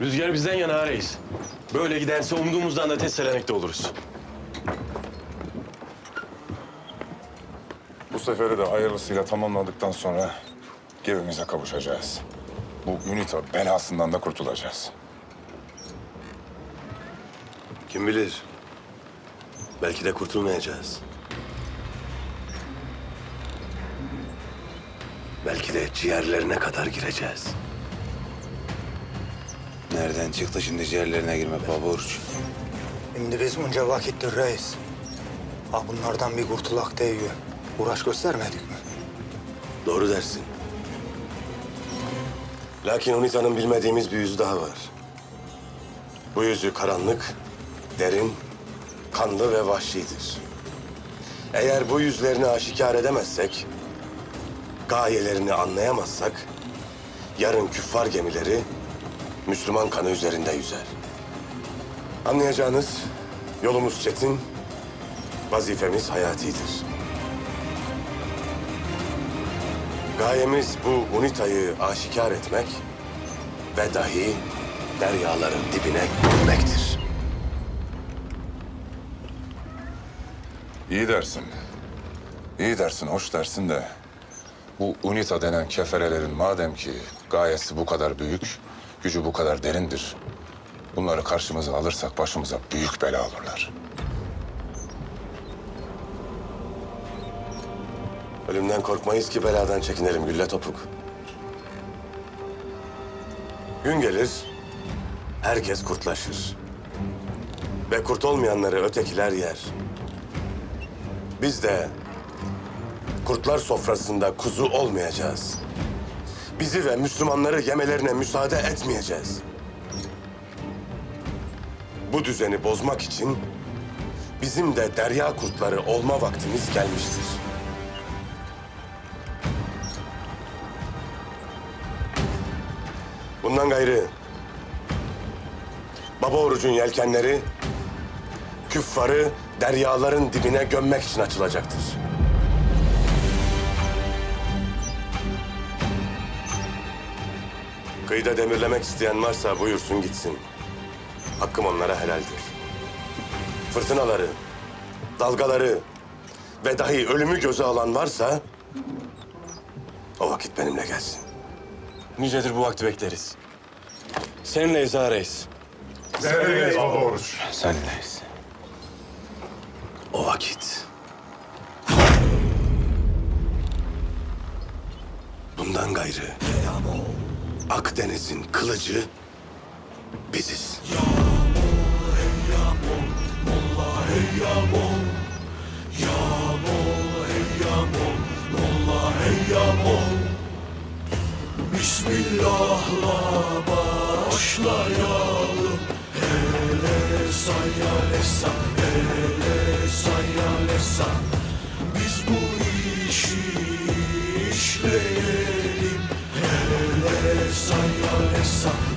Rüzgar bizden yana reis. Böyle giderse umduğumuzdan da test selenekte oluruz. Bu seferi de hayırlısıyla tamamladıktan sonra gemimize kavuşacağız. Bu UNITA belasından da kurtulacağız. Kim bilir? Belki de kurtulmayacağız. Belki de ciğerlerine kadar gireceğiz. Nereden çıktı şimdi ciğerlerine girmek baba? Şimdi biz bunca vakittir reis. Ha bunlardan bir kurtulak değiyor. Uğraş göstermedik mi? Doğru dersin. Lakin Unita'nın bilmediğimiz bir yüzü daha var. Bu yüzü karanlık, derin, kanlı ve vahşidir. Eğer bu yüzlerini aşikar edemezsek, gayelerini anlayamazsak, yarın küffar gemileri Müslüman kanı üzerinde yüzer. Anlayacağınız yolumuz çetin, vazifemiz hayatidir. Gayemiz bu UNITA'yı aşikar etmek ve dahi deryaların dibine gömmektir. İyi dersin. İyi dersin, hoş dersin de... Bu UNITA denen keferelerin madem ki gayesi bu kadar büyük, gücü bu kadar derindir... Bunları karşımıza alırsak başımıza büyük bela olurlar. Ölümden korkmayız ki beladan çekinelim gülle topuk. Gün gelir, herkes kurtlaşır. Ve kurt olmayanları ötekiler yer. Biz de kurtlar sofrasında kuzu olmayacağız. Bizi ve Müslümanları yemelerine müsaade etmeyeceğiz. Bu düzeni bozmak için bizim de derya kurtları olma vaktimiz gelmiştir. Bundan gayrı Baba Oruç'un yelkenleri küffarı deryaların dibine gömmek için açılacaktır. Kıyıda demirlemek isteyen varsa buyursun gitsin. Hakkım onlara helaldir. Fırtınaları, dalgaları ve dahi ölümü göze alan varsa o vakit benimle gelsin. Nicedir bu vakti bekleriz. Seninleyiz ha reis. Seninleyiz baba Oruç. Senleyiz. O vakit. Bundan gayrı Akdeniz'in kılıcı biziz. Bismillahla başlayalım Hele sayalesa, hele sayalesa Biz bu işi işleyelim Hele sayalesa, hele sayalesa